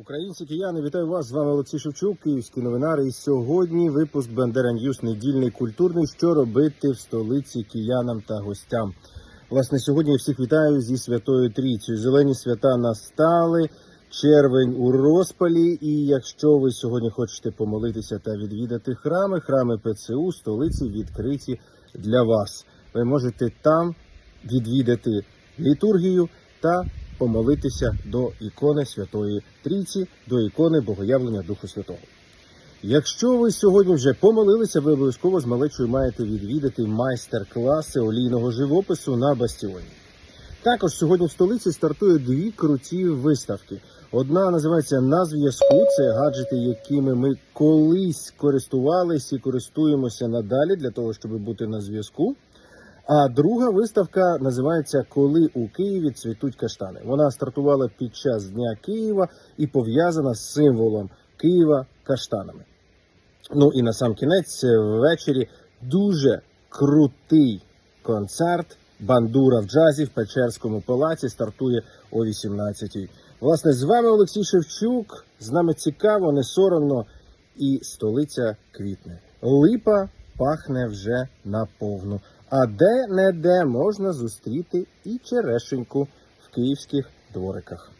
Українці кияни, вітаю вас! З вами Олексій Шевчук, Київські новинари. І сьогодні випуск Бандера Ньюс недільний культурний. Що робити в столиці киянам та гостям? Власне, сьогодні я всіх вітаю зі Святою Трійцею. Зелені свята настали, червень у розпалі. І якщо ви сьогодні хочете помолитися та відвідати храми, храми ПЦУ, столиці відкриті для вас. Ви можете там відвідати літургію та помолитися до ікони Святої Трійці, до ікони Богоявлення Духу Святого. Якщо ви сьогодні вже помолилися, ви обов'язково з малечою маєте відвідати майстер-класи олійного живопису на бастіоні. Також сьогодні в столиці стартує дві круті виставки. Одна називається на зв'язку. Це гаджети, якими ми колись користувалися і користуємося надалі для того, щоб бути на зв'язку. А друга виставка називається Коли у Києві цвітуть каштани. Вона стартувала під час Дня Києва і пов'язана з символом Києва каштанами. Ну і на сам кінець ввечері дуже крутий концерт. Бандура в джазі в Печерському палаці стартує о 18-й. Власне, з вами Олексій Шевчук. З нами цікаво, не соромно, і столиця квітне. Липа пахне вже наповну. А де не де можна зустріти і черешеньку в київських двориках.